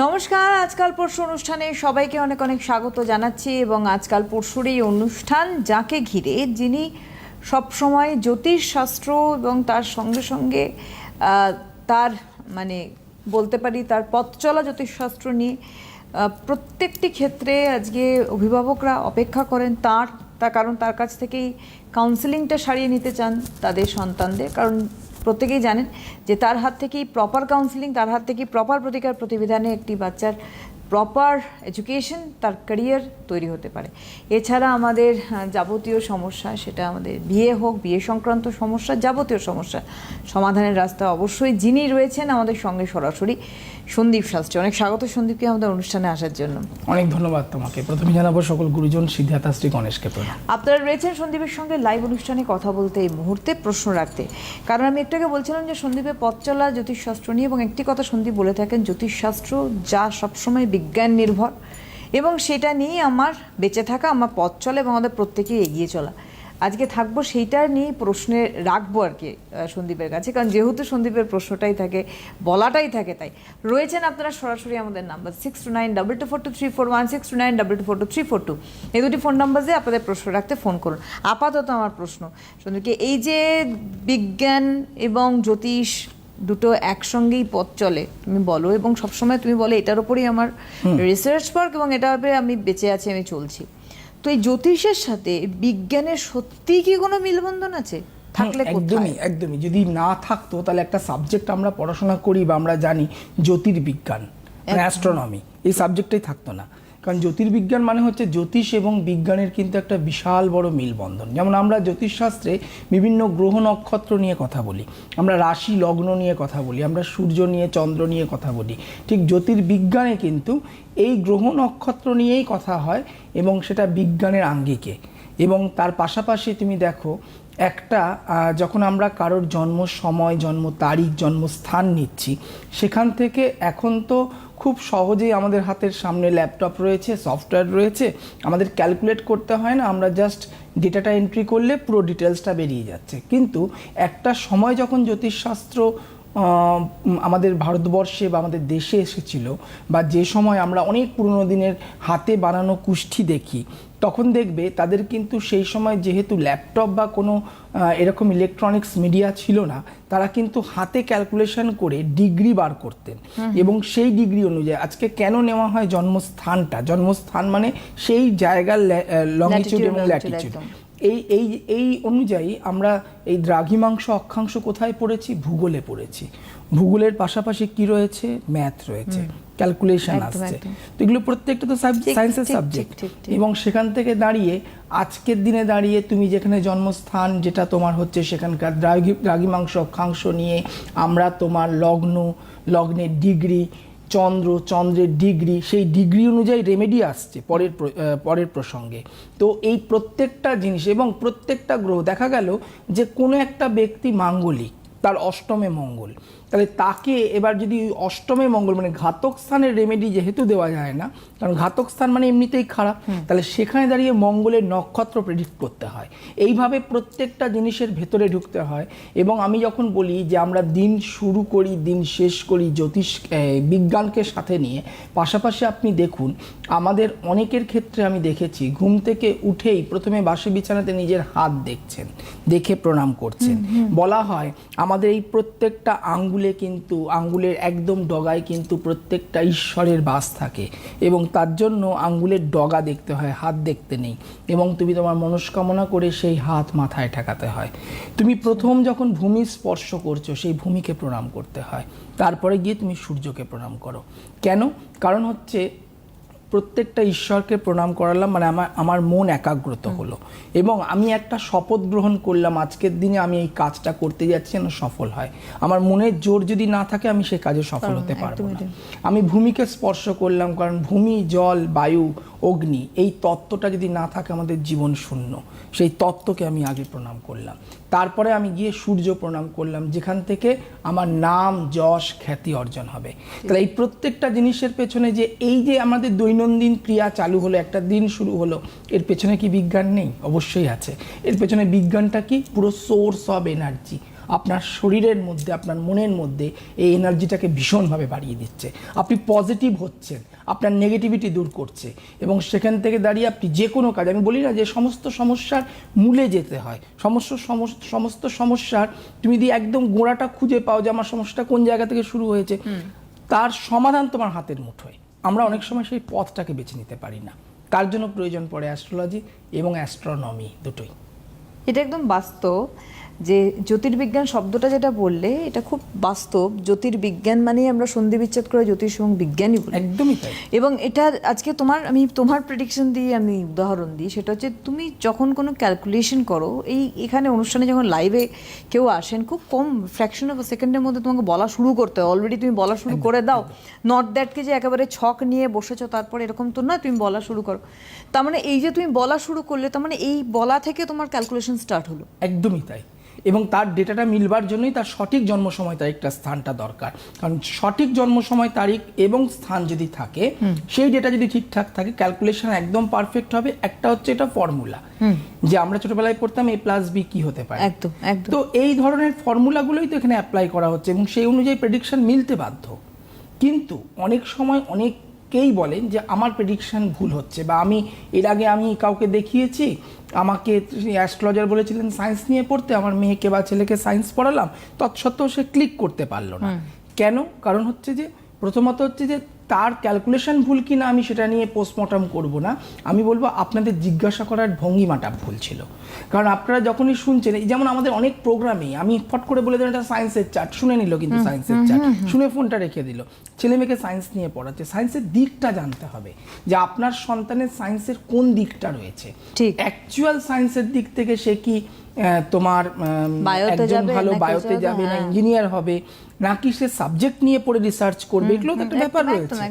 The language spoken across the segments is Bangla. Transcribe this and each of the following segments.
নমস্কার, আজকাল পরশু অনুষ্ঠানে সবাইকে অনেক অনেক স্বাগত জানাচ্ছি এবং আজকাল পরশুর এই অনুষ্ঠান যাকে ঘিরে যিনি সবসময় জ্যোতিষশাস্ত্র এবং তার সঙ্গে সঙ্গে তার মানে বলতে পারি তার পথ চলা জ্যোতিষশাস্ত্র নিয়ে প্রত্যেকটি ক্ষেত্রে আজকে অভিভাবকরা অপেক্ষা করেন তার তার কারণ তার কাছ থেকেই কাউন্সেলিংটা সারিয়ে নিতে চান তাদের সন্তানদের। কারণ প্রত্যেকেই জানেন যে তার হাত থেকেই প্রপার কাউন্সিলিং তার হাত থেকেই প্রপার প্রতিকার প্রতিবিধানে একটি বাচ্চার প্রপার এডুকেশন তার ক্যারিয়ার তৈরি হতে পারে। এছাড়া আমাদের যাবতীয় সমস্যা, সেটা আমাদের বিয়ে হোক, বিয়ে সংক্রান্ত সমস্যা, যাবতীয় সমস্যা, সমাধানের রাস্তা অবশ্যই যিনি রয়েছেন আমাদের সঙ্গে সরাসরি সন্দীপ শাস্ত্রী। অনেক স্বাগত সন্দীপকে আমাদের অনুষ্ঠানে আসার জন্য। অনেক ধন্যবাদ তোমাকে। প্রথমে জানাব সকল গুরুজন সিদ্ধার্থা শ্রী গণেশকে আপনারা রয়েছেন সন্দীপের সঙ্গে লাইভ অনুষ্ঠানে কথা বলতে এই মুহূর্তে প্রশ্ন রাখতে। কারণ আমি একটু আগে বলছিলাম যে সন্দীপের পথ চলা জ্যোতিষশাস্ত্র নিয়ে এবং একটি কথা সন্দীপ বলে থাকেন জ্যোতিষশাস্ত্র যা সবসময় বিজ্ঞান নির্ভর। এবং সেটা নিয়ে আমার বেঁচে থাকা আমার পথ চলা এবং আমাদের প্রত্যেকেই এগিয়ে চলা। আজকে থাকব সেইটা নিয়ে প্রশ্নে রাখব আর কি সন্দীপের কাছে। কারণ যেহেতু সন্দীপের প্রশ্নটাই থাকে বলাটাই থাকে তাই। রয়েছেন আপনারা সরাসরি আমাদের number six two nine double two four two three four one six two nine double two four two three four two এই দুটি ফোন নাম্বার দিয়ে আপনাদের প্রশ্ন রাখতে ফোন করুন। আপাতত আমার প্রশ্ন সন্দীপকে এই যে বিজ্ঞান এবং জ্যোতিষ দুটো একসঙ্গেই পথ চলে তুমি বলো এবং সবসময় তুমি বলো এটার উপরেই আমার রিসার্চ ওয়ার্ক এবং এটা হবে আমি বেঁচে আছি আমি চলছি। তো এই জ্যোতিষের সাথে বিজ্ঞানের সত্যি কি কোনো মিলবন্ধন আছে? থাকলে একদমই একদমই। যদি না থাকতো তাহলে একটা সাবজেক্ট আমরা পড়াশোনা করি বা আমরা জানি জ্যোতির্বিজ্ঞান মানে অ্যাস্ট্রোনমি এই সাবজেক্টটাই থাকতো না। কারণ জ্যোতির্বিজ্ঞান মানে হচ্ছে জ্যোতিষ এবং বিজ্ঞানের কিন্তু একটা বিশাল বড় মিলবন্ধন। যেমন আমরা জ্যোতিষশাস্ত্রে বিভিন্ন গ্রহ নক্ষত্র নিয়ে কথা বলি, আমরা রাশি লগ্ন নিয়ে কথা বলি, আমরা সূর্য নিয়ে, চন্দ্র নিয়ে কথা বলি। ঠিক জ্যোতির্বিজ্ঞানে কিন্তু এই গ্রহ নক্ষত্র নিয়েই কথা হয় এবং সেটা বিজ্ঞানের আঙ্গিকে। এবং তার পাশাপাশি তুমি দেখো, একটা যখন আমরা কারোর জন্ম সময়, জন্ম তারিখ, জন্মস্থান নিচ্ছি, সেখান থেকে এখন তো খুব সহজেই আমাদের হাতের সামনে ল্যাপটপ রয়েছে সফটওয়্যার রয়েছে। আমাদের ক্যালকুলেট করতে হয় না, আমরা জাস্ট ডেটাটা এন্ট্রি করলে পুরো ডিটেলসটা বেরিয়ে যাচ্ছে। কিন্তু একটা সময় যখন জ্যোতিষশাস্ত্র আমাদের ভারতবর্ষে বা আমাদের দেশে এসেছিল বা যে সময় আমরা অনেক পুরনো দিনের হাতে বানানো কুষ্ঠি দেখি তখন দেখবে তাদের কিন্তু সেই সময় যেহেতু ল্যাপটপ বা কোনো এরকম ইলেকট্রনিক্স মিডিয়া ছিল না তারা কিন্তু হাতে ক্যালকুলেশন করে ডিগ্রি বার করতেন। এবং সেই ডিগ্রি অনুযায়ী আজকে কেন নেওয়া হয় জন্মস্থানটা? জন্মস্থান মানে সেই জায়গার লংটিচিউড এবং ল্যাটিচিউড এই এই এই অনুযায়ী আমরা এই দ্রাঘিমাংশ অক্ষাংশ কোথায় পড়েছি? ভূগোলে পড়েছি। ভূগোলের পাশাপাশি কি রয়েছে? ম্যাথ রয়েছে। ক্যালকুলেশন আসছে। তো এগুলো প্রত্যেকটা তো সায়েন্সের সাবজেক্ট। এবং সেখান থেকে দাঁড়িয়ে আজকের দিনে দাঁড়িয়ে তুমি যেখানে জন্মস্থান যেটা তোমার হচ্ছে সেখানকার দ্রাঘি দ্রাঘিমাংশ অক্ষাংশ নিয়ে আমরা তোমার লগ্ন লগ্নের ডিগ্রি চন্দ্র চন্দ্রের ডিগ্রি সেই ডিগ্রি অনুযায়ী রেমেডি আসছে পরের পরের প্রসঙ্গে। তো এই প্রত্যেকটা জিনিস এবং প্রত্যেকটা গ্রহ দেখা গেল যে কোনো একটা ব্যক্তি মাঙ্গলিক তার অষ্টমে মঙ্গল। তাহলে তাকে এবার যদি অষ্টমে মঙ্গল মানে ঘাতক স্থানের রেমেডি যেহেতু দেওয়া যায় না কারণ ঘাতক স্থান মানে এমনিতেই খারাপ তাহলে সেখানে দাঁড়িয়ে মঙ্গলের নক্ষত্র প্রেডিক্ট করতে হয়। এইভাবে প্রত্যেকটা জিনিসের ভেতরে ঢুকতে হয় এবং আমি যখন বলি যে আমরা দিন শুরু করি দিন শেষ করি জ্যোতিষ বিজ্ঞানকে সাথে নিয়ে পাশাপাশি আপনি দেখুন আমাদের অনেকের ক্ষেত্রে আমি দেখেছি ঘুম থেকে উঠেই প্রথমে বাসে বিছানাতে নিজের হাত দেখছেন দেখে প্রণাম করছেন। বলা হয় আমাদের এই প্রত্যেকটা আঙ্গুলে কিন্তু, আঙ্গুলের একদম ডগায় কিন্তু প্রত্যেকটা ঈশ্বরের বাস থাকে। এবং তার জন্য আঙ্গুলের ডগা দেখতে হয়, হাত দেখতে নেই। এবং তুমি তোমার মনস্কামনা করে সেই হাত মাথায় ঠেকাতে হয়। তুমি প্রথম যখন ভূমি স্পর্শ করছ, সেই ভূমিকে প্রণাম করতে হয়। তারপরে গিয়ে তুমি সূর্যকে প্রণাম করো। কেন? কারণ হচ্ছে প্রত্যেকটা ঈশ্বরকে প্রণাম করালাম মানে আমার আমার মন একাগ্রত হলো। এবং আমি একটা শপথ গ্রহণ করলাম আজকের দিনে আমি এই কাজটা করতে যাচ্ছি যেন সফল হয়। আমার মনের জোর যদি না থাকে আমি সে কাজে সফল হতে পারব না। আমি ভূমিকে স্পর্শ করলাম কারণ ভূমি জল বায়ু অগ্নি, এই তত্ত্বটা যদি না থাকে আমাদের জীবন শূন্য। সেই তত্ত্বকে আমি আগে প্রণাম করলাম। তারপরে আমি গিয়ে সূর্য প্রণাম করলাম, যেখান থেকে আমার নাম যশ খ্যাতি অর্জন হবে। তাহলে এই প্রত্যেকটা জিনিসের পেছনে যে এই যে আমাদের দৈনন্দিন ক্রিয়া চালু হলো, একটা দিন শুরু হলো, এর পেছনে কি বিজ্ঞান নেই? অবশ্যই আছে। এর পেছনে বিজ্ঞানটা কি? পুরো সোর্স অফ এনার্জি আপনার শরীরের মধ্যে, আপনার মনের মধ্যে এই এনার্জিটাকে ভীষণভাবে বাড়িয়ে দিচ্ছে। আপনি পজিটিভ হচ্ছেন। আপনার নেগেটিভিটি দূর করছে। এবং সেখান থেকে দাঁড়িয়ে আপনি যে কোনো কাজ আমি বলি না যে সমস্ত সমস্যার মূলে যেতে হয়। সমস্ত সমস- সমস্ত সমস্যার তুমি যদি একদম গোড়াটা খুঁজে পাও যে আমার সমস্যাটা কোন জায়গা থেকে শুরু হয়েছে তার সমাধান তোমার হাতের মুঠোয় আমরা অনেক সময় সেই পথটাকে বেছে নিতে পারি না। তার জন্য প্রয়োজন পড়ে অ্যাস্ট্রোলজি এবং অ্যাস্ট্রোনমি দুটোই। এটা একদম বাস্তব। যে জ্যোতির্বিজ্ঞান শব্দটা যেটা বললে এটা খুব বাস্তব। জ্যোতির্বিজ্ঞান মানেই আমরা সন্ধি বিচ্ছেদ করে জ্যোতিষ এবং বিজ্ঞানই বলি। একদমই তাই। এবং এটা আজকে তোমার আমি তোমার প্রেডিকশন দিয়ে আমি উদাহরণ দিই। সেটা হচ্ছে তুমি যখন কোনো ক্যালকুলেশন করো এই এখানে অনুষ্ঠানে যখন লাইভে কেউ আসেন খুব কম ফ্র্যাকশন অফ সেকেন্ডের মধ্যে তোমাকে বলা শুরু করতে হয়। অলরেডি তুমি বলা শুরু করে দাও। নট দ্যাটকে যে একেবারে ছক নিয়ে বসেছো তারপর এরকম তো নয় তুমি বলা শুরু করো। তার মানে এই যে তুমি বলা শুরু করলে তার মানে এই বলা থেকে তোমার ক্যালকুলেশন স্টার্ট হলো। একদমই তাই। এবং তার ডেটাটা মিলবার জন্যই তার সঠিক জন্ম সময় তারিখটা স্থানটা দরকার। কারণ সঠিক জন্ম সময় তারিখ এবং স্থান যদি থাকে সেই ডেটা যদি ঠিকঠাক থাকে ক্যালকুলেশন একদম পারফেক্ট হবে। একটা হচ্ছে এটা ফর্মুলা যে আমরা ছোটবেলায় পড়তাম এ প্লাস বি কি হতে পারে? একদম একদম। তো এই ধরনের ফর্মুলাগুলোই তো এখানে অ্যাপ্লাই করা হচ্ছে এবং সেই অনুযায়ী প্রেডিকশন মিলতে বাধ্য। কিন্তু অনেক সময় অনেকেই বলেন যে আমার প্রেডিকশন ভুল হচ্ছে বা আমি এর আগে আমি কাউকে দেখিয়েছি আমাকে অ্যাস্ট্রোলজার বলেছিলেন সায়েন্স নিয়ে পড়তে আমার মেয়েকে বা ছেলেকে সায়েন্স পড়ালাম। তৎসত্ত্বেও সে ক্লিক করতে পারল না। কেন? কারণ হচ্ছে যে প্রথমত হচ্ছে যে তার ক্যালকুলেশন ভুল কিনা আমি সেটা নিয়ে পোস্টমর্টম করব না। আমি বলব আপনাদের জিজ্ঞাসা করার ভঙ্গিমাটা ভুল ছিল। কারণ আপনারা যখনই শুনছেন এই যেমন আমাদের অনেক প্রোগ্রামে আমি ফট করে বলে দিলাম এটা সায়েন্সের চার্ট শুনে নিল কিন্তু সায়েন্সের চার্ট শুনে ফোনটা রেখে দিল। ছেলে মেয়েকে সায়েন্স নিয়ে পড়াচ্ছে। সায়েন্সের দিকটা জানতে হবে যে আপনার সন্তানের সায়েন্সের কোন দিকটা রয়েছে। ঠিক। অ্যাকচুয়াল সায়েন্সের দিক থেকে সে কি তোমার একজন ভালো বায়োতে যাবে, না। ইঞ্জিনিয়ার হবে নাকি সে সাবজেক্ট নিয়ে পড়ে রিসার্চ করবে এগুলো তো একটা ব্যাপার রয়েছে।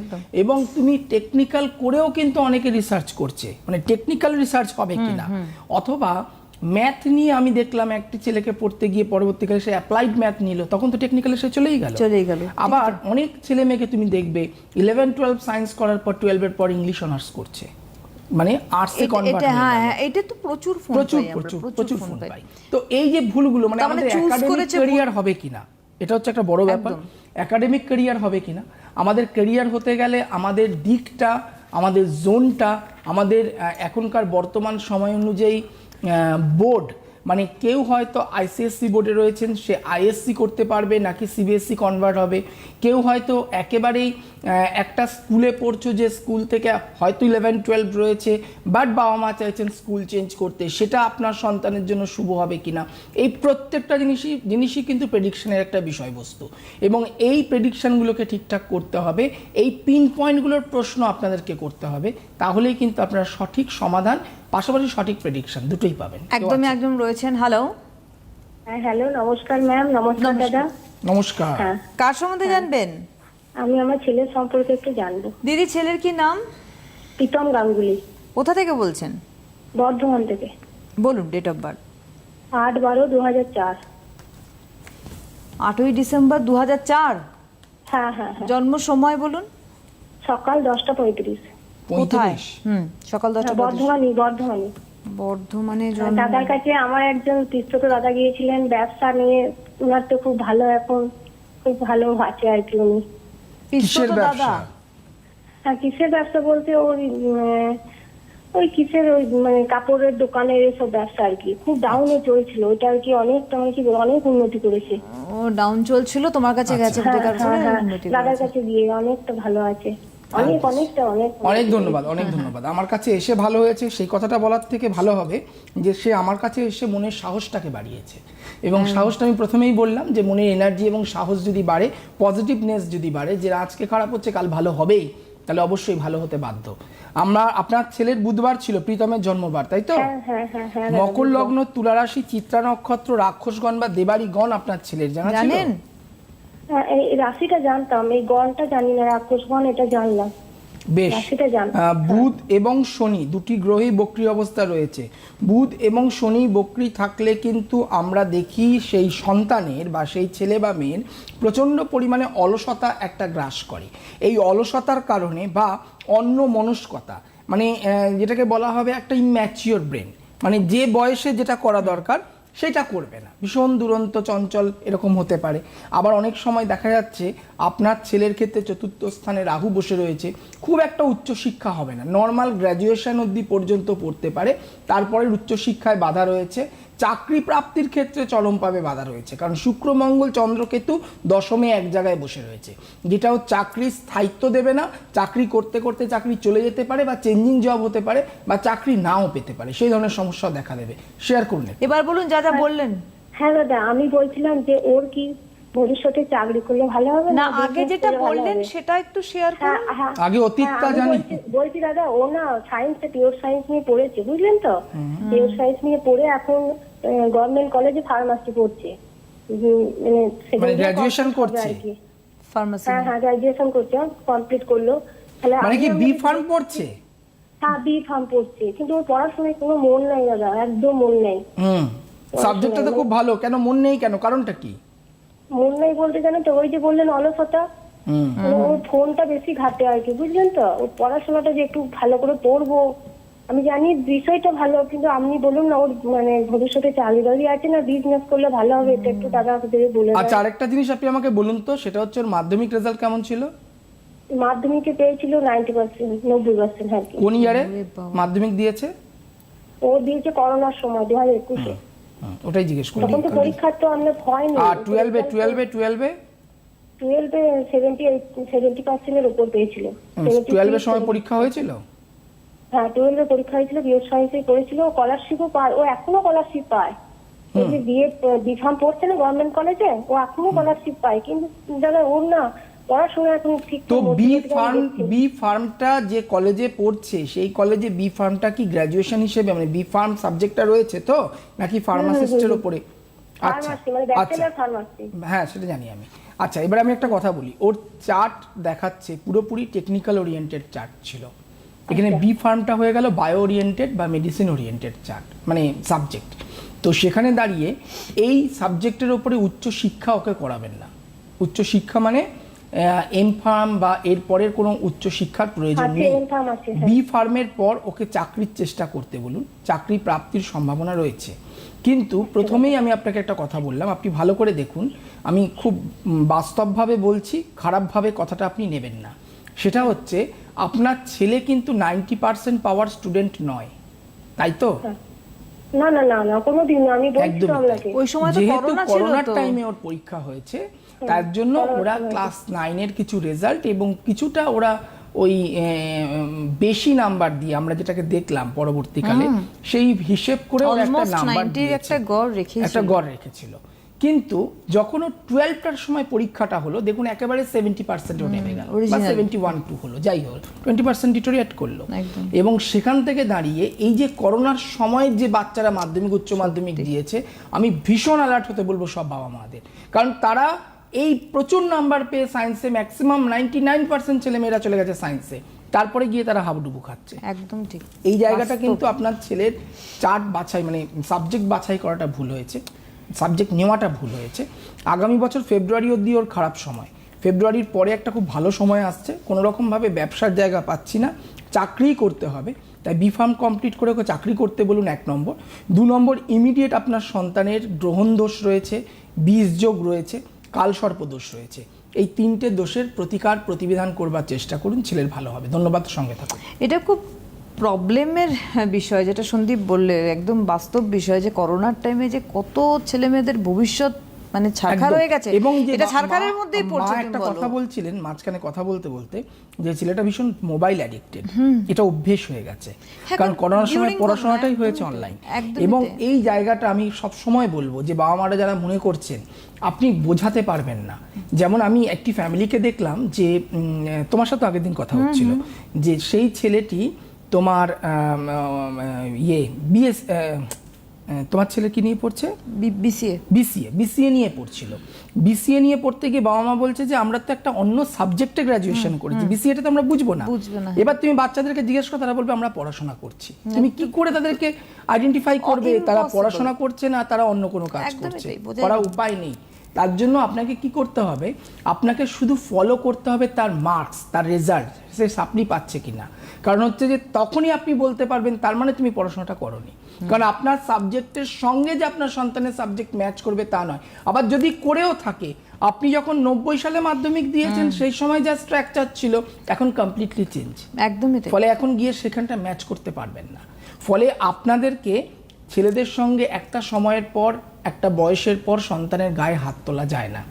এবং তুমি টেকনিক্যাল করেও কিন্তু অনেকে রিসার্চ করছে মানে টেকনিক্যাল রিসার্চ হবে কিনা। অথবা ম্যাথ নিয়ে আমি দেখলাম একটি ছেলেকে পড়তে গিয়ে পরবর্তীকালে সে অ্যাপ্লাইড ম্যাথ নিল তখন তো টেকনিক্যালে সে চলেই গেল। চলেই গেল। আবার অনেক ছেলে মেয়েকে তুমি দেখবে ইলেভেন টুয়েলভ সায়েন্স করার পর টুয়েলভের পর ইংলিশ অনার্স করছে। মানে আর্টসে কনভার্ট এটা হ্যাঁ হ্যাঁ এটা তো প্রচুর ফোন প্রচুর প্রচুর প্রচুর ফোন পাই। তো এই যে ভুলগুলো মানে মানে আমাদের একাডেমিক ক্যারিয়ার হবে কিনা এটা হচ্ছে একটা বড় ব্যাপার। একাডেমিক ক্যারিয়ার হবে কিনা আমাদের ক্যারিয়ার হতে গেলে আমাদের দিকটা আমাদের জোনটা আমাদের এখনকার বর্তমান সময় অনুযায়ী বোর্ড মানে কেউ হয়তো আইসিএসসি বোর্ডে রয়েছেন, সে আইএসসি করতে পারবে নাকি সিবিএসসি কনভার্ট হবে। কেউ হয়তো একেবারেই একটা স্কুলে পড়ছো যে স্কুল থেকে হয়তো ইলেভেন টুয়েলভ রয়েছে বাট বাবা মা চাইছেন স্কুল চেঞ্জ করতে, সেটা আপনার সন্তানের জন্য শুভ হবে কিনা? এই প্রত্যেকটা জিনিসই জিনিসই কিন্তু প্রেডিকশনের একটা বিষয়বস্তু। এবং এই প্রেডিকশনগুলোকে ঠিকঠাক করতে হবে। এই পিন পয়েন্টগুলোর প্রশ্ন আপনাদেরকে করতে হবে। তাহলেই কিন্তু আপনারা সঠিক সমাধান পাশাপাশি সঠিক প্রেডিকশন দুটোই পাবেন। একদমই একদম রয়েছেন হ্যালো হ্যাঁ হ্যালো নমস্কার ম্যাম নমস্কার দাদা। নমস্কার। হ্যাঁ। কার সম্বন্ধে জানবেন? আমি আমার ছেলের সম্পর্কে একটু জানব। দিদি ছেলের কি নাম? প্রীতম গাঙ্গুলি। কোথা থেকে বলছেন? বর্ধমান থেকে। বলুন ডেট অফ বার্থ আট বারো দু হাজার চার। আটই ডিসেম্বর দু হাজার চার? হ্যাঁ হ্যাঁ হ্যাঁ। জন্ম সময় বলুন। সকাল দশটা পঁয়ত্রিশ। কোথায়? হুম সকাল দশটা হ্যাঁ, পঁয়ত্রিশ। বর্ধমানই বর্ধমানই বর্ধমানে দাদার কাছে আমার একজন তীর্থত দাদা গিয়েছিলেন ব্যবসা নিয়ে। ওনার তো খুব ভালো এখন খুব ভালো আছে আর কি উনি। কিসের ব্যবসা? হ্যাঁ কিসের ব্যবসা বলতে ওই ওই কিসের ওই মানে কাপড়ের দোকানের এসব ব্যবসা আর কি। খুব ডাউনে চলছিল ওটা আর কি অনেক মানে কি অনেক উন্নতি করেছে। ও ডাউন চলছিল তোমার কাছে গেছে হ্যাঁ, হ্যাঁ, হ্যাঁ। দাদার কাছে গিয়ে অনেকটা ভালো আছে। অনেক অনেকটা অনেক অনেক। ধন্যবাদ অনেক ধন্যবাদ। আমার কাছে এসে ভালো হয়েছে সেই কথাটা বলার থেকে ভালো হবে যে সে আমার কাছে এসে মনের সাহসটাকে বাড়িয়েছে। এবং সাহসটা আমি প্রথমেই বললাম যে মনের এনার্জি এবং সাহস যদি বাড়ে পজিটিভনেস যদি বাড়ে যে আজকে খারাপ হচ্ছে কাল ভালো হবেই তাহলে অবশ্যই ভালো হতে বাধ্য। আমরা আপনার ছেলের বুধবার ছিল প্রীতমের জন্মবার তাই তো? হ্যাঁ হ্যাঁ হ্যাঁ হ্যাঁ মকর লগ্ন তুলা রাশি চিত্রা নক্ষত্র রাক্ষসগণ বা দেবাড়িগণ আপনার ছেলের জানা ছিল? জানেন? হ্যাঁ, এই রাশিটা জানতাম এই গণটা জানি না রাক্ষসগণ এটা জানলাম। বেশ বুধ এবং শনি দুটি গ্রহেই বক্রী অবস্থা রয়েছে। বুধ এবং শনি বক্রী থাকলে কিন্তু আমরা দেখি সেই সন্তানের বা সেই ছেলে বা মেয়ের প্রচণ্ড পরিমাণে অলসতা একটা গ্রাস করে। এই অলসতার কারণে বা অন্য মনস্কতা মানে যেটাকে বলা হবে একটা ইম্যাচিওর ব্রেন মানে যে বয়সে যেটা করা দরকার সেটা করবে না। ভীষণ দুরন্ত, চঞ্চল এরকম হতে পারে। আবার অনেক সময় দেখা যাচ্ছে, আপনার ছেলের ক্ষেত্রে চতুর্থ স্থানে রাহু বসে রয়েছে, খুব একটা উচ্চশিক্ষা হবে না। নর্মাল গ্র্যাজুয়েশন অবধি পর্যন্ত পড়তে পারে। তারপরে উচ্চশিক্ষায় বাধা রয়েছে। চাকরি প্রাপ্তির ক্ষেত্রে চরমভাবে বাধা রয়েছে। কারণ শুক্র মঙ্গল চন্দ্রকেতু দশমে এক জায়গায় বসে রয়েছে। যেটাও চাকরির স্থায়িত্ব দেবে না চাকরি করতে করতে চাকরি চলে যেতে পারে বা চেঞ্জিং জব হতে পারে বা চাকরি নাও পেতে পারে। সেই ধরনের সমস্যা দেখা দেবে। শেয়ার করুন এবার বলুন যা যা বললেন। হ্যাঁ দাদা আমি বলছিলাম যে ওর কি ভবিষ্যতে চাকরি করলে ভালো হবে না আগে যেটা বললেন সেটা একটু শেয়ার হ্যাঁ করুন। হ্যাঁ। আগে অতীতটা হ্যাঁ, জানি। বলছি- বলছি দাদা ও না সায়েন্সে পিওর সায়েন্স নিয়ে পড়েছে বুঝলেন তো? পিওর সায়েন্স নিয়ে পড়ে এখন গভর্নমেন্ট কলেজে ফার্মাসি পড়ছে। মানে মানে হবে করছে? ফার্মাসি হ্যাঁ হ্যাঁ গ্রাজুয়েশন করছে কমপ্লিট করল। তাহলে মানে কি বি ফার্ম পড়ছে? হ্যাঁ বি ফার্ম পড়ছে। কিন্তু ওর পড়াশোনায় কোনো মন নাই দাদা একদম মন নেই। হুম সাবজেক্টটা তো খুব ভালো। কেন মন নেই কেন? কারণটা কি? মন নেই বলতে জানো তো ওই যে বললেন অলসতা। হুম মানে ওর ফোনটা বেশি ঘাটে আর কি বুঝলেন তো? ওর পড়াশোনাটা যে একটু ভালো করে পড়ব আমি জানি বিষয়টা ভালো কিন্তু আপনি বলুন না ওর মানে ভবিষ্যতে চাকরি বাকরি আছে না বিজনেস করলে ভালো হবে এটা একটু দাদা দেবে বলে দেন। আচ্ছা আরেকটা জিনিস আপনি আমাকে বলুন তো সেটা হচ্ছে ওর মাধ্যমিক রেজাল্ট কেমন ছিল? মাধ্যমিকে পেয়েছিল নাইনটি পার্সেন্ট নব্বই পার্সেন্ট আর কি। কোন ইয়ারে মাধ্যমিক দিয়েছে? ও দিয়েছে করোনার সময় দু হাজার একুশে। হুম, ওটাই জিজ্ঞেস করি তখন তো পরীক্ষার তো আমরা হয়নি। আর টুয়েলভে টুয়েলভে টুয়েলভে টুয়েলভে সেভেন্টি সেভেন্টি পার্সেন্টের উপর পেয়েছিল। টুয়েলভের সময় পরীক্ষা হয়েছিল? হ্যাঁ টুয়েলভে পরীক্ষা হয়েছিল বিএড সায়েন্সে করেছিল স্কলারশিপও পায় ও এখনও স্কলারশিপ পায়। এই যে বিএ বিফার্ম পড়ছে না গভর্নমেন্ট কলেজে ও এখনও স্কলারশিপ পায়। কিন্তু দাদা ওর না পড়াশোনা এখন ঠিক তো বি ফার্ম বি ফার্মটা যে কলেজে পড়ছে সেই কলেজে বি ফার্মটা কি গ্র্যাজুয়েশন হিসেবে মানে বি ফার্ম সাবজেক্টটা রয়েছে তো নাকি ফার্মাসিস্টের উপরে আচ্ছা মানে আচ্ছা। হ্যাঁ সেটা জানি আমি। আচ্ছা এবার আমি একটা কথা বলি ওর চার্ট দেখাচ্ছে পুরোপুরি টেকনিক্যাল ওরিয়েন্টেড চার্ট ছিল। এখানে বি ফার্মটা হয়ে গেল বায়ো ওরিয়েন্টেড বা মেডিসিন ওরিয়েন্টেড চার্ট মানে সাবজেক্ট তো সেখানে দাঁড়িয়ে এই সাবজেক্টের ওপরে উচ্চ শিক্ষা ওকে করাবেন না। উচ্চ শিক্ষা মানে এম ফার্ম বা এর পরের কোনো উচ্চ শিক্ষার প্রয়োজন নেই। ফার্ম আছে বি ফার্মের পর ওকে চাকরির চেষ্টা করতে বলুন। চাকরি প্রাপ্তির সম্ভাবনা রয়েছে। কিন্তু প্রথমেই আমি আপনাকে একটা কথা বললাম আপনি ভালো করে দেখুন। আমি খুব বাস্তবভাবে বলছি খারাপভাবে কথাটা আপনি নেবেন না। সেটা হচ্ছে আপনার ছেলে কিন্তু নাইনটি পার্সেন্ট পাওয়ার স্টুডেন্ট নয়। তাই তো? না না না না কোনোদিন না আমি বলছি আপনাকে। ওই সময় তো করোনা ছিল করোনার তো। টাইমে ওর পরীক্ষা হয়েছে তার জন্য ওরা ক্লাস নাইনের কিছু রেজাল্ট এবং কিছুটা ওরা ওই বেশি নাম্বার দিয়ে আমরা যেটাকে দেখলাম পরবর্তীকালে সেই হিসেব করে ওরা একটা নাম্বার একটা গড় রেখেছিল। একটা গড় রেখেছিল। কিন্তু যখন ও টুয়েলভটার সময় পরীক্ষাটা হলো দেখুন একেবারে সেভেন্টি পার্সেন্টও নেমে গেল। বা সেভেন্টি ওয়ান টু হলো যাই হোক টোয়েন্টি পার্সেন্ট ডিটোরিয়েট করল। এবং সেখান থেকে দাঁড়িয়ে এই যে করোনার সময় যে বাচ্চারা মাধ্যমিক উচ্চ মাধ্যমিক দিয়েছে আমি ভীষণ অ্যালার্ট হতে বলব সব বাবা মাদের। কারণ তারা এই প্রচুর নাম্বার পেয়ে সায়েন্সে ম্যাক্সিমাম নাইনটি নাইন পার্সেন্ট ছেলেমেয়েরা চলে গেছে সায়েন্সে তারপরে গিয়ে তারা হাবুডুবু খাচ্ছে। একদম ঠিক। এই জায়গাটা কিন্তু আপনার ছেলের চার্ট বাছাই মানে সাবজেক্ট বাছাই করাটা ভুল হয়েছে। সাবজেক্ট নেওয়াটা ভুল হয়েছে। আগামী বছর ফেব্রুয়ারি অবধি ওর খারাপ সময়। ফেব্রুয়ারির পরে একটা খুব ভালো সময় আসছে। কোনো রকমভাবে ব্যবসার জায়গা পাচ্ছি না। চাকরিই করতে হবে। তাই বি ফার্ম কমপ্লিট করে ওকে চাকরি করতে বলুন এক নম্বর। দু নম্বর ইমিডিয়েট আপনার সন্তানের গ্রহণ দোষ রয়েছে, বীজ যোগ রয়েছে কালসর্প দোষ রয়েছে। এই তিনটে দোষের প্রতিকার, প্রতিবিধান করবার চেষ্টা করুন, ছেলের ভালো হবে। ধন্যবাদ, সঙ্গে থাকুন। এটা খুব প্রবলেমের বিষয় যেটা সন্দীপ বললে একদম বাস্তব বিষয় যে করোনার টাইমে যে কত ছেলে মেয়েদের ভবিষ্যৎ মানে ছারখার হয়ে গেছে। এবং এটা মা- মধ্যেই পড়ছে একটা কথা বলছিলেন মাঝখানে কথা বলতে বলতে যে ছেলেটা ভীষণ মোবাইল অ্যাডিক্টেড এটা অভ্যেস হয়ে গেছে। হ্যাঁ, কারণ কারণ করোনার সময় পড়াশোনাটাই হয়েছে অনলাইন এবং এই জায়গাটা আমি সব সময় বলব যে বাবা মারা যারা মনে করছেন আপনি বোঝাতে পারবেন না। যেমন আমি একটি ফ্যামিলিকে দেখলাম যে তোমার সাথে আগের দিন কথা হচ্ছিল যে সেই ছেলেটি তোমার ইয়ে বিএস তোমার ছেলে কি নিয়ে পড়ছে? বিসিএ। বিসিএ বিসিএ নিয়ে পড়ছিল। বিসিএ নিয়ে পড়তে গিয়ে বাবা মা বলছে যে আমরা তো একটা অন্য সাবজেক্টে গ্রাজুয়েশন করেছি। বিসিএটা তো আমরা বুঝব না। বুঝবে না। এবার তুমি বাচ্চাদেরকে জিজ্ঞেস করো তারা বলবে আমরা পড়াশোনা করছি। তুমি কি করে তাদেরকে আইডেন্টিফাই করবে? তারা পড়াশোনা করছে না তারা অন্য কোনো কাজ করছে। করার উপায় নেই। তার জন্য আপনাকে কি করতে হবে? আপনাকে শুধু ফলো করতে হবে তার মার্কস তার রেজাল্ট সে সাপ্লি পাচ্ছে কিনা। কারণ হচ্ছে যে তখনই আপনি বলতে পারবেন তার মানে তুমি পড়াশোনাটা করনি। কারণ আপনার সাবজেক্টের সঙ্গে যে আপনার সন্তানের সাবজেক্ট ম্যাচ করবে তা নয়। আবার যদি করেও থাকে আপনি যখন নব্বই সালে মাধ্যমিক দিয়েছেন সেই সময় যা স্ট্রাকচার ছিল এখন কমপ্লিটলি চেঞ্জ একদমই ফলে এখন গিয়ে সেখানটা ম্যাচ করতে পারবেন না। ফলে আপনাদেরকে ছেলেদের সঙ্গে একটা সময়ের পর একটা বয়সের পর সন্তানের গায়ে হাত তোলা যায় না।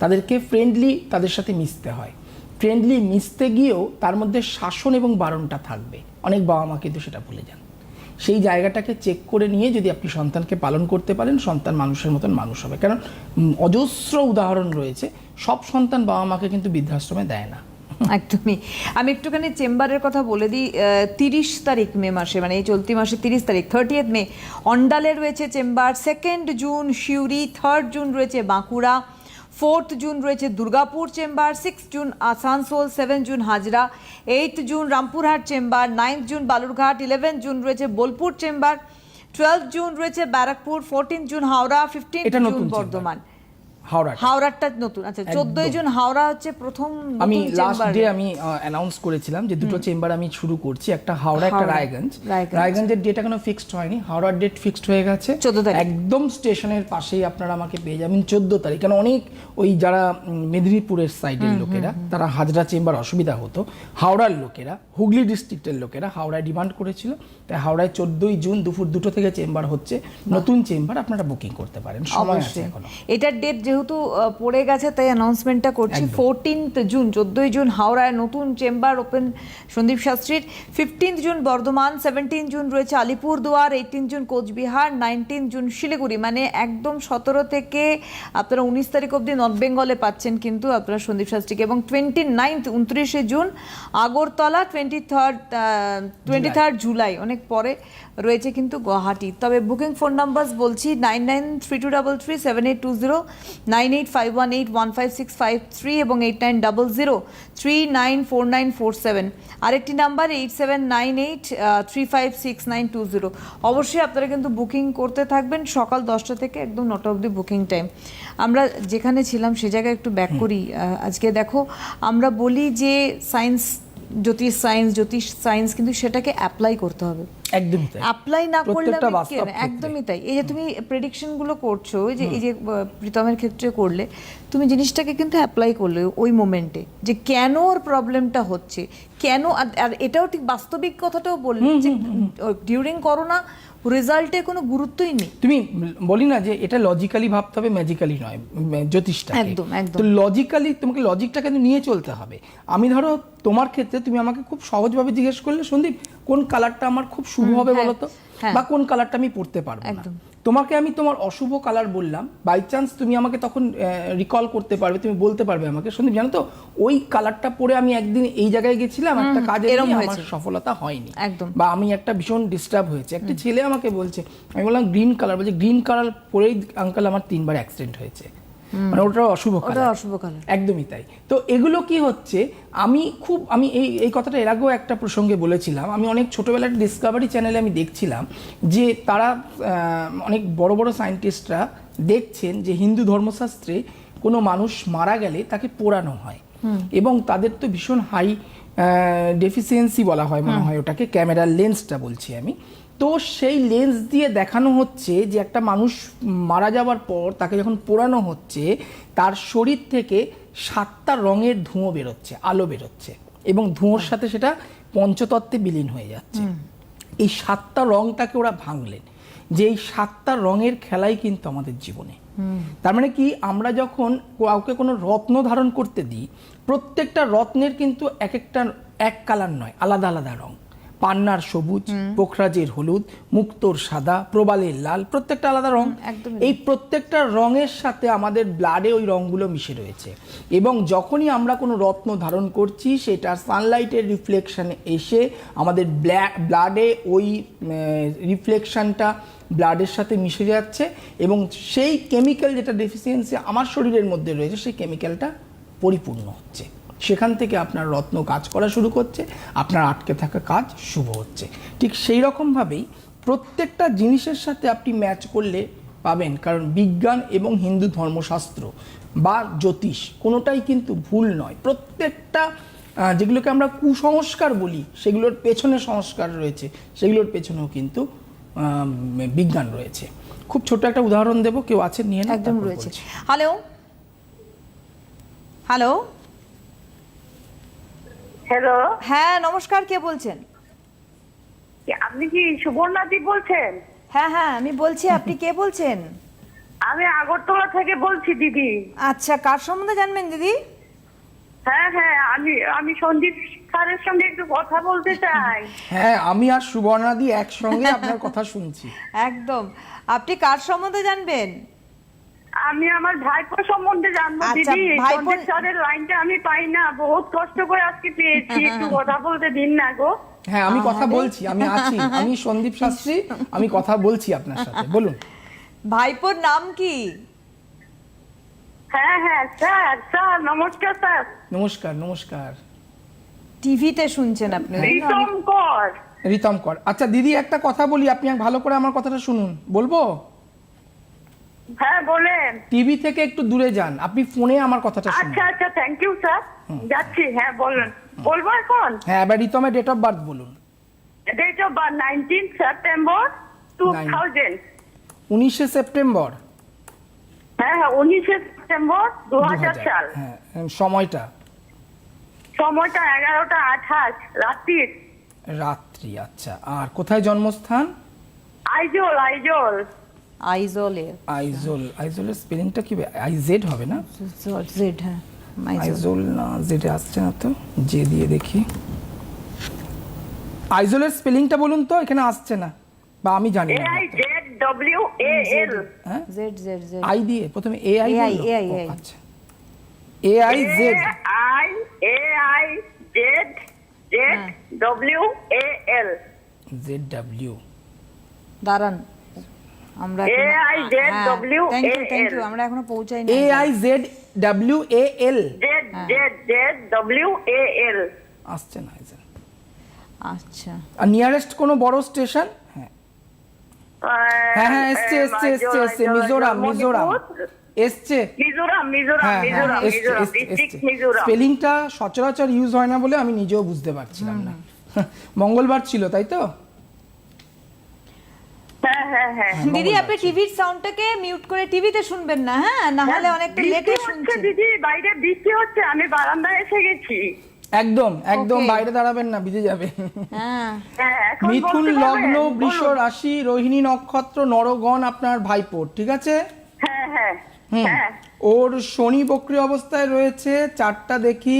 তাদেরকে ফ্রেন্ডলি তাদের সাথে মিশতে হয়। ফ্রেন্ডলি মিশতে গিয়েও তার মধ্যে শাসন এবং বারণটা থাকবে। অনেক বাবা মা কিন্তু সেটা ভুলে যান। সেই জায়গাটাকে চেক করে নিয়ে যদি আপনি সন্তানকে পালন করতে পারেন, সন্তান মানুষের মতন মানুষ হবে। কারণ অজস্র উদাহরণ রয়েছে। সব সন্তান বাবা মাকে কিন্তু বৃদ্ধাশ্রমে দেয় না। একদমই। আমি একটুখানি চেম্বারের কথা বলে দিই তিরিশ তারিখ মে মাসে মানে এই চলতি মাসে তিরিশ তারিখ থার্টিয়েথ মে অন্ডালে রয়েছে chamber second June Suri third June রয়েছে বাঁকুড়া ফোর্থ জুন রয়েছে Durgapur chamber six June Asansol seven June Hazra eight June Rampurhat chamber ninth June Balurghat eleven June রয়েছে বোলপুর চেম্বার টুয়েলভ জুন রয়েছে Barrackpore fourteen June Howrah fifteen June Bardhaman. Howrah হাওড়াটা নতুন আচ্ছা চোদ্দই জুন হাওড়া হচ্ছে প্রথম আমি লাস্ট। ডে আমি অ্যানাউন্স করেছিলাম যে দুটো চেম্বার আমি শুরু করছি একটা হাওড়া একটা রায়গঞ্জ। রায়গঞ্জ। রায়গঞ্জের ডেট এখনও ফিক্সড হয়নি হাওড়ার ডেট ফিক্সড হয়ে গেছে। 14 তারিখ। একদম স্টেশনের পাশেই আপনারা আমাকে পেয়ে যাবেন চোদ্দ তারিখ। কারণ অনেক ওই যারা মেদিনীপুরের সাইডের লোকেরা তারা হাজরা চেম্বার অসুবিধা হতো। হাওড়ার লোকেরা হুগলি ডিস্ট্রিক্টের লোকেরা হাওড়ায় ডিমান্ড করেছিল। তাই হাওড়ায় চোদ্দই জুন দুপুর দুটো থেকে চেম্বার হচ্ছে। নতুন চেম্বার আপনারা বুকিং করতে পারেন। সময় আছে এখনও। এটার ডেট যেহেতু পড়ে গেছে তাই অ্যানাউন্সমেন্টটা করছি। ফোরটিন্থ জুন চোদ্দই জুন হাওড়ায় নতুন chamber open Sandeep শাস্ত্রীর। Fifteenth June Bardhaman seventeen June রয়েছে Alipurduar eighteen June Coochbehar nineteen June Siliguri. মানে একদম সতেরো থেকে আপনারা উনিশ তারিখ অবধি নর্থ বেঙ্গলে পাচ্ছেন কিন্তু আপনারা সন্দীপ শাস্ত্রীকে। এবং টোয়েন্টি নাইনথ উনত্রিশে June Agartala twenty third twenty third July অনেক পরে রয়েছে কিন্তু গুয়াহাটি। তবে বুকিং ফোন নাম্বার বলছি nine nine three two double three seven eight two zero nine eight five one eight one five six five three এবং eight nine double zero three nine four nine four seven. আরেকটি number eight seven nine eight three five six nine two zero. অবশ্যই আপনারা কিন্তু বুকিং করতে থাকবেন সকাল দশটা থেকে একদম নটা অবধি বুকিং টাইম। আমরা যেখানে ছিলাম সে জায়গায় একটু ব্যাক করি আজকে দেখো আমরা বলি যে সায়েন্স জ্যোতিষ সায়েন্স জ্যোতিষ সায়েন্স কিন্তু সেটাকে অ্যাপ্লাই করতে হবে। একদমই তাই। অ্যাপ্লাই না করলে। একদমই তাই। এই যে তুমি প্রেডিকশনগুলো করছ এই যে এই যে প্রীতমের ক্ষেত্রে করলে তুমি জিনিসটাকে কিন্তু অ্যাপ্লাই করলে ওই মোমেন্টে যে কেন ওর প্রবলেমটা হচ্ছে? কেন আর- এটাও ঠিক বাস্তবিক কথাটাও বললে যে ডিউরিং করোনা রেজাল্টে কোনো গুরুত্বই নেই। তুমি বলি না যে এটা লজিক্যালি ভাবতে হবে ম্যাজিক্যালি নয় জ্যোতিষটা একদম, একদম। তো লজিক্যালি তোমাকে লজিকটা কিন্তু নিয়ে চলতে হবে। আমি ধরো তোমার ক্ষেত্রে তুমি আমাকে খুব সহজভাবে জিজ্ঞেস করলে সন্দীপ কোন কালারটা আমার খুব শুভ হবে হ্যাঁ, বলো তো? হ্যাঁ। বা কোন কালারটা আমি পড়তে পারব না? একদম। তোমাকে আমি তোমার অশুভ কালার বললাম। বাই চান্স তুমি আমাকে তখন রিকল করতে পারবে তুমি বলতে পারবে আমাকে। সন্দীপ জানো তো ওই কালারটা পরে আমি একদিন এই জায়গায় গেছিলাম একটা কাজে এরকম আমার। সফলতা হয়নি। একদম। বা আমি একটা ভীষণ ডিস্টার্ব হয়েছে। একটা ছেলে আমাকে বলছে আমি বললাম গ্রিন কালার বলছে গ্রিন কালার পরেই আঙ্কাল আমার তিনবার অ্যাক্সিডেন্ট হয়েছে। মানে ওটা অশুভ ওটা অশুভ একদমই তাই। তো এগুলো কি হচ্ছে আমি খুব আমি এই এই কথাটা এর আগেও একটা প্রসঙ্গে বলেছিলাম। আমি অনেক ছোটোবেলার ডিসকাভারি চ্যানেলে আমি দেখছিলাম যে তারা অনেক বড় বড় সায়েন্টিস্টরা দেখছেন যে হিন্দু ধর্মশাস্ত্রে কোনো মানুষ মারা গেলে তাকে পোড়ানো হয়। এবং তাদের তো ভীষণ হাই ডেফিসিয়েন্সি বলা হয় মনে হয় ওটাকে ক্যামেরার লেন্সটা বলছি আমি। তো সেই লেন্স দিয়ে দেখানো হচ্ছে যে একটা মানুষ মারা যাওয়ার পর তাকে যখন পোড়ানো হচ্ছে তার শরীর থেকে সাতটা রঙের ধুঁয়ো বেরোচ্ছে আলো বেরোচ্ছে এবং ধুঁয়োর সাথে সেটা পঞ্চতত্ত্বে বিলীন হয়ে যাচ্ছে। এই সাতটা রংটাকে ওরা ভাঙলেন যে এই সাতটা রঙের খেলাই কিন্তু আমাদের জীবনে। তার মানে কি আমরা যখন কাউকে কোনো রত্ন ধারণ করতে দিই প্রত্যেকটা রত্নের কিন্তু এক একটা এক কালার নয় আলাদা আলাদা রং। পান্নার সবুজ পোখরাজের হলুদ মুক্তোর সাদা প্রবালের লাল প্রত্যেকটা আলাদা রং। এই প্রত্যেকটা রঙের সাথে আমাদের ব্লাডে ওই রঙগুলো মিশে রয়েছে। এবং যখনই আমরা কোনো রত্ন ধারণ করছি সেটা সানলাইটের রিফ্লেকশনে এসে আমাদের ব্লাডে ওই রিফ্লেকশানটা ব্লাডের সাথে মিশে যাচ্ছে এবং সেই কেমিক্যাল যেটা ডেফিসিয়েন্সি আমার শরীরের মধ্যে রয়েছে সেই কেমিক্যালটা পরিপূর্ণ হচ্ছে। সেখান থেকে আপনার রত্ন কাজ করা শুরু করছে আপনার আটকে থাকা কাজ শুভ হচ্ছে। ঠিক সেই রকমভাবেই প্রত্যেকটা জিনিসের সাথে আপনি ম্যাচ করলে পাবেন কারণ বিজ্ঞান এবং হিন্দু ধর্মশাস্ত্র বা জ্যোতিষ কোনোটাই কিন্তু ভুল নয়। প্রত্যেকটা যেগুলোকে আমরা কুসংস্কার বলি সেগুলোর পেছনে সংস্কার রয়েছে সেগুলোর পেছনেও কিন্তু বিজ্ঞান রয়েছে। খুব ছোট একটা উদাহরণ দেবো কেউ আছে নিয়ে একদম রয়েছে। হ্যালো হ্যালো হ্যালো হ্যাঁ নমস্কার কে বলছেন? আপনি কি সুবর্ণাদি বলছেন? হ্যাঁ হ্যাঁ আমি বলছি আপনি কে বলছেন? আমি আগরতলা থেকে বলছি দিদি। আচ্ছা কার সম্বন্ধে জানবেন দিদি? হ্যাঁ হ্যাঁ আমি আমি সন্দীপ স্যারের সঙ্গে একটু কথা বলতে চাই। হ্যাঁ আমি আর সুবর্ণাদি একসঙ্গে আপনার কথা শুনছি। একদম। আপনি কার সম্বন্ধে জানবেন? আমি আমার ভাইপো সম্বন্ধে জানব আচ্ছা, দিদি। স্যারের লাইনটা আমি পাই না বহুত কষ্ট করে আজকে পেয়েছি। একটু কথা বলতে দিন না গো। হ্যাঁ আমি কথা বলছি আমি আছি। আমি সন্দীপ শাস্ত্রী আমি কথা বলছি আপনার সাথে বলুন। ভাইপোর নাম কি? হ্যাঁ হ্যাঁ স্যার স্যার নমস্কার স্যার। নমস্কার নমস্কার। টিভিতে শুনছেন আপনি? প্রীতম কর। রিতম কর। আচ্ছা দিদি একটা কথা বলি আপনি ভালো করে আমার কথাটা শুনুন। বলব? হ্যাঁ বলেন। টিভি থেকে একটু দূরে যান। আপনি ফোনে আমার কথাটা শুনুন। আচ্ছা আচ্ছা থ্যাংক ইউ স্যার যাচ্ছি হ্যাঁ বলুন। বলব এখন? হ্যাঁ এবার রিতমের ডেট অফ বার্থ বলুন। Date of birth nineteen September two thousand উনিশে সেপ্টেম্বর হ্যাঁ হ্যাঁ উনিশে সেপ্টেম্বর দু হাজার। 2000 সাল হ্যাঁ সময়টা। সময়টা এগারোটা আঠাশ রাত্রির। রাত্রি আচ্ছা। আর কোথায় জন্মস্থান? আইজল আইজল। আইজলে। আইজল আইজলের স্পেলিংটা কি আইজেড হবে না? জেড হ্যাঁ আইজল। না জেডে আসছে না তো জে দিয়ে দেখি। আইজলের স্পেলিংটা বলুন তো এখানে আসছে না বা আমি জানি না। I Z W A L. হ্যাঁ? Z Z Z. আই দিয়ে প্রথমে এ আই AI, AI আচ্ছা। A I Z. I A I Z Z W A L. Z W. দাঁড়ান। আমরা AI, Z, W, thank you thank you আমরা এখনও পৌঁছাই A I Z W A L Z Z Z W A L আসছে না আইজল আচ্ছা। আর নিয়ারেস্ট কোনো বড় স্টেশন হ্যাঁ। হ্যাঁ হ্যাঁ এসছে এসছে এসছে এসছে মিজোরাম মিজোরাম। এসছে। মিজোরাম মিজোরাম হ্যাঁ হ্যাঁ মিজোরাম মিজোরাম ডিস্ট্রিক্ট মিজোরাম। স্পেলিংটা সচরাচর ইউজ হয় না বলে আমি নিজেও বুঝতে পারছিলাম না। মঙ্গলবার ছিল তাই তো? হ্যাঁ হ্যাঁ হ্যাঁ। দিদি আপনি টিভির সাউন্ডটাকে মিউট করে টিভিতে শুনবেন না হ্যাঁ? না হলে অনেকটা লেটে শুনছেন দিদি বাইরে বৃষ্টি হচ্ছে আমি বারান্দায় এসে গেছি। একদম একদম বাইরে দাঁড়াবেন না ভিজে যাবে। হ্যাঁ। হ্যাঁ মিথুন লগ্ন বৃষ রাশি রোহিণী নক্ষত্র নরগণ আপনার ভাইপোর ঠিক আছে? হ্যাঁ হ্যাঁ। হ্যাঁ। ওর শনি বক্রি অবস্থায় রয়েছে চারটা দেখি।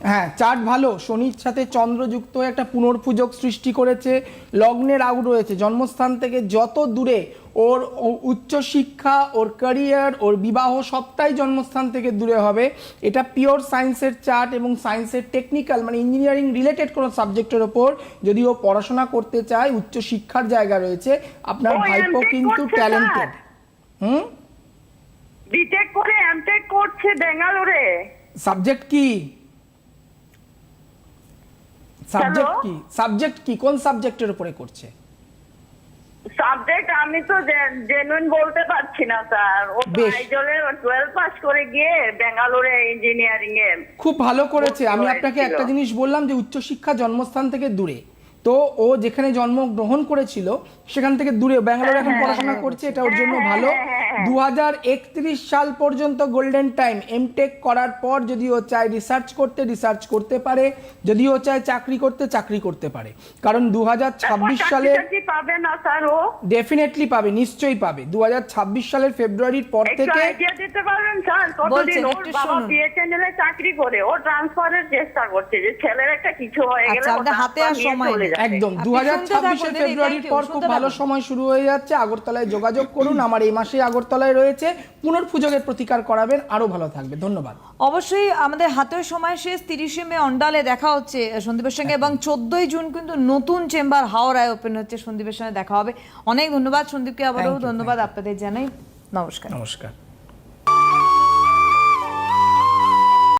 হ্যাঁ চার্ট ভালো। শনির সাথে চন্দ্র যুক্ত হয়ে একটা পুনর্পূজক সৃষ্টি করেছে। লগ্নের আউ রয়েছে। জন্মস্থান থেকে যত দূরে ওর উচ্চশিক্ষা ওর ক্যারিয়ার ওর বিবাহ সবটাই জন্মস্থান থেকে দূরে হবে। এটা পিওর সায়েন্সের চার্ট এবং সায়েন্সের টেকনিক্যাল মানে ইঞ্জিনিয়ারিং রিলেটেড কোনো সাবজেক্টের ওপর যদি ও পড়াশোনা করতে চায় উচ্চশিক্ষার জায়গা রয়েছে আপনার ভাইপো কিন্তু ট্যালেন্টেড হুম? বিটেক করে এমটেক করছে বেঙ্গালোরে সাবজেক্ট কি? সাবজেক্ট কি? সাবজেক্ট কি? কোন সাবজেক্টের উপরে করছে? সাবজেক্ট আমি তো জেনুইন বলতে পারছি না স্যার। ও। আইজলের টুয়েলভ পাস করে গিয়ে বেঙ্গালোরে ইঞ্জিনিয়ারিং এ খুব ভালো করেছে। আমি আপনাকে একটা জিনিস বললাম যে উচ্চশিক্ষা জন্মস্থান থেকে দূরে। তো ও যেখানে জন্মগ্রহণ করেছিল সেখান থেকে দূরে ব্যাঙ্গালোরে এখন পড়াশোনা করছে এটা ওর জন্য ভালো দু সাল পর্যন্ত গোল্ডেন টাইম এমটেক করার পর যদি ও চায় রিসার্চ করতে রিসার্চ করতে পারে যদি ও চায় চাকরি করতে চাকরি করতে পারে কারণ দু হাজার ছাব্বিশ সালে পাবে না স্যার ও ডেফিনেটলি পাবে নিশ্চয়ই পাবে দু হাজার ছাব্বিশ সালের ফেব্রুয়ারির পর থেকে দিতে পারবেন স্যার কতদিন ওর বাবা শুনুন। চাকরি করে ও ট্রান্সফারের চেষ্টা করছে যে ছেলের একটা কিছু হয়ে গেলে আচ্ছা, আপনার হাতে আর সময় চলে নেই। যাবে। একদম। দু হাজার ছাব্বিশের ফেব্রুয়ারির পর খুব ভালো সময় শুরু হয়ে যাচ্ছে। আগরতলায় যোগাযোগ করুন। আমার এই মাসে আগরতলায় রয়েছে। পুনর্পুজোগের প্রতিকার করাবেন। আরও ভালো থাকবে। ধন্যবাদ। অবশ্যই আমাদের হাতের সময় শেষ। তিরিশে মে অন্ডালে দেখা হচ্ছে সন্দীপের সঙ্গে এবং চোদ্দই জুন কিন্তু নতুন চেম্বার হাওড়ায় ওপেন হচ্ছে। সন্দীপের সঙ্গে দেখা হবে। অনেক ধন্যবাদ সন্দীপকে। আবারও ধন্যবাদ আপনাদের জানাই। নমস্কার। নমস্কার।